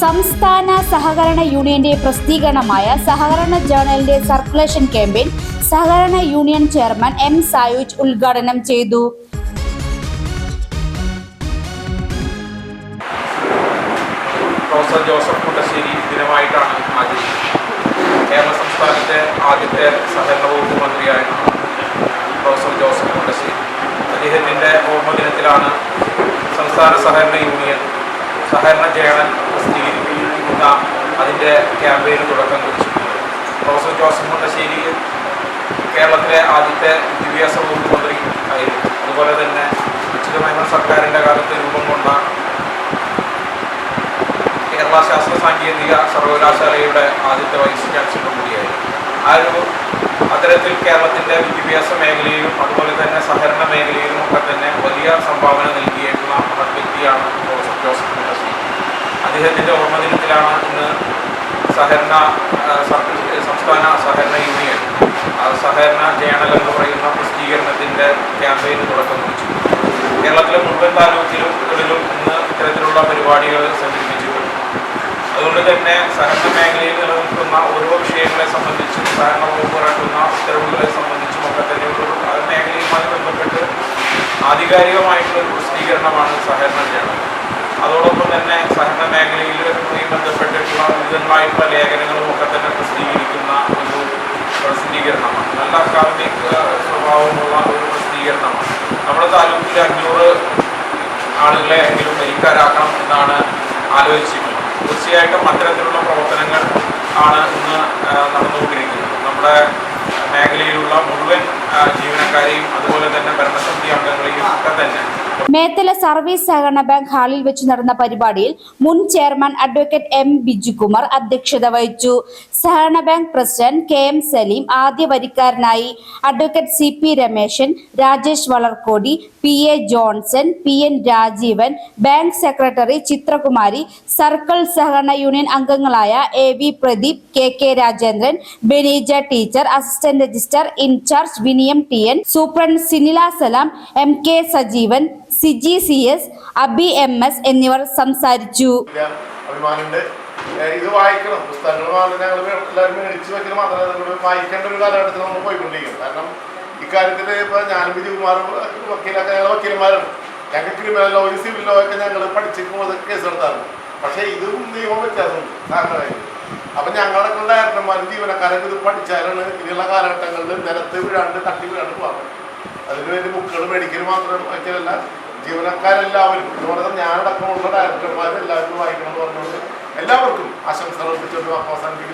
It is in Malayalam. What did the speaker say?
സംസ്ഥാന സഹകരണ യൂണിയന്റെ പ്രസിദ്ധീകരണമായ സഹകരണ ജേർണലിന്റെ സർക്കുലേഷൻ ക്യാമ്പയിൻ സഹകരണ യൂണിയൻ ചെയർമാൻ എം സായുജ് ഉദ്ഘാടനം ചെയ്തു. പ്രൊഫസർ ജോസഫ് മുട്ടശ്ശേരി ദിനമായിട്ടാണ് ആചരിക്കുന്നത് കേരള സംസ്ഥാനത്തെ ആദ്യത്തെ സഹകരണ വകുപ്പ് മന്ത്രിയായിരുന്നു പ്രൊഫസർ ജോസഫ് മുട്ടശ്ശേരി അദ്ദേഹത്തിന്റെ ഓർമ്മ ദിനത്തിലാണ് സംസ്ഥാന സഹകരണ യൂണിയൻ സഹകരണ ജേണൽ പ്രസിദ്ധീകരിക്കുന്ന അതിന്റെ ക്യാമ്പയിന് തുടക്കം കുറിച്ചു. പ്രൊഫസർ ജോസഫ് മുണ്ടശ്ശേരി കേരളത്തിലെ ആദ്യത്തെ വിദ്യാഭ്യാസ വകുപ്പ് മന്ത്രി ആയിരുന്നു. അതുപോലെ തന്നെ അച്യുതമേനോൻ സർക്കാരിന്റെ കാലത്ത് രൂപം കൊണ്ട കേരള ശാസ്ത്ര സാങ്കേതിക സർവകലാശാലയുടെ ആദ്യത്തെ വൈസ് ചാൻസലർ കൂടിയായിരുന്നു. ആ ഒരു അത്തരത്തിൽ കേരളത്തിന്റെ വിദ്യാഭ്യാസ മേഖലയിലും അതുപോലെ തന്നെ സഹകരണ മേഖലയിലും ഒക്കെ തന്നെ വലിയ സംഭാവന നൽകിയിട്ടുള്ള മഹത് വ്യക്തിയാണ് പ്രൊഫസർ ജോസഫ് മുണ്ടശ്ശേരി അദ്ദേഹത്തിന്റെ ഓർമ്മ ദിനത്തിലാണ് ഇന്ന് സഹകരണ സംസ്ഥാന സഹകരണ യൂണിയൻ സഹകരണ ജേണൽ എന്ന് പറയുന്ന പ്രസിദ്ധീകരണത്തിന്റെ ക്യാമ്പയിന് തുടക്കം കുറിച്ചു. കേരളത്തിലെ മുഴുവൻ താലൂക്കിലും ഇന്ന് ഇത്തരത്തിലുള്ള പരിപാടികൾ സംഘടിപ്പിച്ചിട്ടുണ്ട്. അതുകൊണ്ട് തന്നെ സഹകരണ മേഖലയിൽ നിലനിൽക്കുന്ന ഓരോ വിഷയങ്ങളെ സംബന്ധിച്ചും സഹകരണ വകുപ്പ് ഇറക്കുന്ന ഉത്തരവുകളെ സംബന്ധിച്ചും ഒക്കെ തന്നെ ഒരു മേഖലയുമായി ബന്ധപ്പെട്ട് ആധികാരികമായിട്ടുള്ള ഒരു പ്രസിദ്ധീകരണമാണ് സഹകരണ ജേണൽ. അതോടൊപ്പം തന്നെ സഹകരണ മേഖലയിലുമായി ബന്ധപ്പെട്ടിട്ടുള്ള വായ്പ ലേഖനങ്ങളും ഒക്കെ തന്നെ പ്രസിദ്ധീകരിക്കുന്ന ഒരു പ്രസിദ്ധീകരണമാണ്. നല്ല അക്കാദമിക് സ്വഭാവമുള്ള ഒരു പ്രസിദ്ധീകരണമാണ്. നമ്മുടെ താലൂക്കിൽ അഞ്ഞൂറ് ആളുകളെ എങ്കിലും വരിക്കാരാക്കണം എന്നാണ് ആലോചിച്ചിട്ടുള്ളത്. തീർച്ചയായിട്ടും അത്തരത്തിലുള്ള പ്രവർത്തനങ്ങൾ ആണ് ഇന്ന് നടന്നുകൊണ്ടിരിക്കുന്നത്. നമ്മുടെ മേഖലയിലുള്ള മുഴുവൻ ജീവനക്കാരെയും അതുപോലെ തന്നെ ഭരണസമിതി അംഗങ്ങളെയും ഒക്കെ തന്നെ മേത്തല സർവീസ് സഹകരണ ബാങ്ക് ഹാളിൽ വെച്ച് നടന്ന പരിപാടിയിൽ മുൻ ചെയർമാൻ അഡ്വക്കേറ്റ് എം ബിജുകുമാർ അധ്യക്ഷത വഹിച്ചു. സഹകരണ bank president K M Salim ആദ്യ വരിക്കാരനായി advocate C P Rameshan Rajesh Valarkodi P A Johnson P N Rajeevan bank secretary Chithrakumari circle സഹകരണ യൂണിയൻ അംഗങ്ങളായ A V Pradeep K K Rajendran Beneeja teacher assistant registrar in charge Viniyam T N superintendent Sinila Salam M K Sajeevan Siji C S Abi M S എന്നിവർ സംസാരിച്ചു. ഇത് വായിക്കണം. പുസ്തകങ്ങൾ ഞങ്ങൾ എല്ലാവരും മേടിച്ച് വെക്കൽ മാത്രമല്ല നിങ്ങൾ വായിക്കേണ്ട ഒരു കാലഘട്ടത്തിൽ നമ്മൾ പോയിക്കൊണ്ടിരിക്കും കാരണം ഇക്കാര്യത്തിൽ ഇപ്പോൾ ഞാനും വിജയകുമാറും വക്കീലൊക്കെ ഞങ്ങൾ വക്കീലന്മാരാണ്. ഞങ്ങൾക്ക് ക്രിമിനൽ ലോ സിവിൽ ലോ ഒക്കെ ഞങ്ങൾ പഠിച്ചിരിക്കുമ്പോൾ കേസ് എടുത്താണ് പക്ഷേ ഇതും നിയമം വ്യത്യാസമുണ്ട്. സാധാരണ അപ്പം ഞങ്ങളെ കൊണ്ട് ഡയറക്ടർമാരും ജീവനക്കാരൊക്കെ ഇത് പഠിച്ചാലാണ് ഇനിയുള്ള കാലഘട്ടങ്ങളിൽ നിലത്ത് വീഴാണ്ട് തട്ടി വീഴാണ്ട് പോകാൻ അതിനുവേണ്ടി ബുക്കുകൾ മേടിക്കൽ മാത്രം വയ്ക്കലല്ല ജീവനക്കാരെല്ലാവരും എന്ന് പറഞ്ഞാൽ ഞാനടക്കമുള്ള ഡയറക്ടർമാരെല്ലാവരും വായിക്കണം എന്ന് പറഞ്ഞുകൊണ്ട് എല്ലാവർക്കും ആശംസകൾ അർപ്പിച്ചുകൊണ്ട് അവസാനിപ്പിക്കുന്നു.